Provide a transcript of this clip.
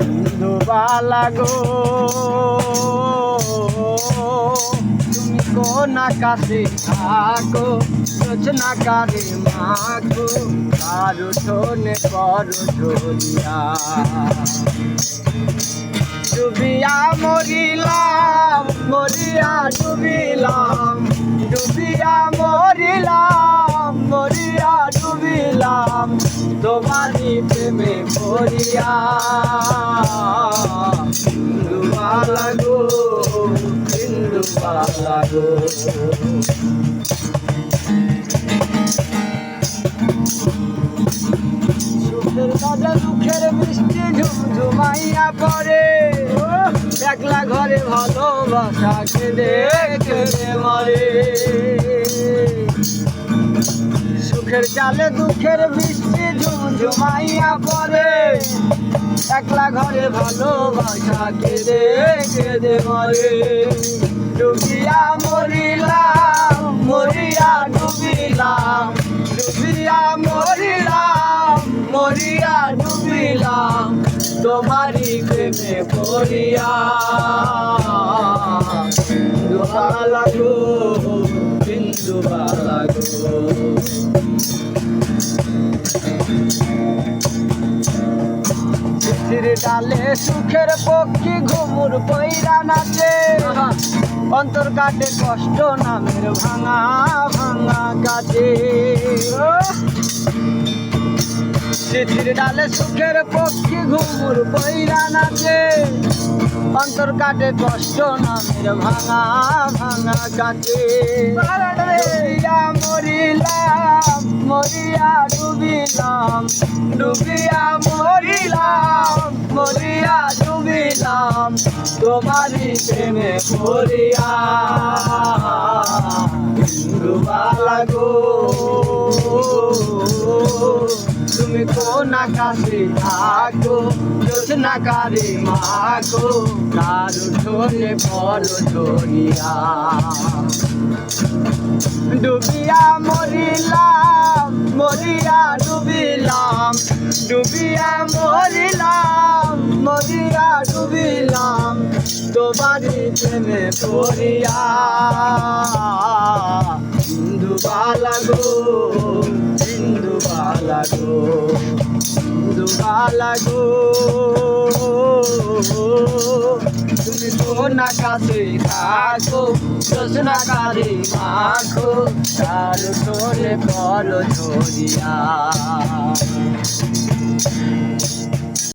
ইন্দুবালা গো, তুমি কোন আকাশে থাকো? রচনা কারে কারও শোনে করো ঝরিয়া ডুবিয়া মরিলাম, মরিয়া ডুবিলাম, ডুবিয়া মরিলাম। প্রেমে পড়িয়া ডুবালা গো ডুবালা গো। সুখের কাজে দুঃখের বৃষ্টি ঝুমঝুমাইয়া পড়ে একলা ঘরে ভালোবাসা কেঁদে কেঁদে মরে। সুখের চালে দুঃখের বৃষ্টি ঝুমঝুমাইয়া পড়ে। একলা ঘরে ভালোবাসা কেঁদে কেঁদে মরে। ডুবিয়া মরিলাম, মরিয়া ডুবিলাম। ডুবিয়া মরিলাম, মরিয়া ডুবিলাম। তোমারই প্রেমে পড়িয়া। দুহালা গো বিন্দু বালা ডালে সুখের পক্ষী ঘুমুর পৈরা নাচে। অন্তর কাটে কষ্ট, নামের ভাঙা ভাঙা কাজে। চিঠির ডালে সুখের পক্ষী ঘুমুর পৈরা নাচে। অন্তর কাটে কষ্ট, নামের ভাঙা ভাঙা কাজে। ডুবিলাম ডুবিয়া মরিলাম মরিয়া ডুবিলাম তোমারি প্রেমে মরিয়া ডুবালা গো তুমি কোন আকাশে থাকো? যোজনা কারে মাগো কারও ঠোনে বড় ধরিয়া ডুবিয়া মরিলাম, মরিয়া ডুবিলাম, ডুবিয়া মরিলাম, মরিয়া ডুবিলাম, তোমারই প্রেমে পড়িয়া। হিন্দু বালা গো হিন্দু বালা গো। বালা গো তুমি সোনা কাছে থাকো সোনা কারে মাখো তার ঠোরে বড় ধরিয়া।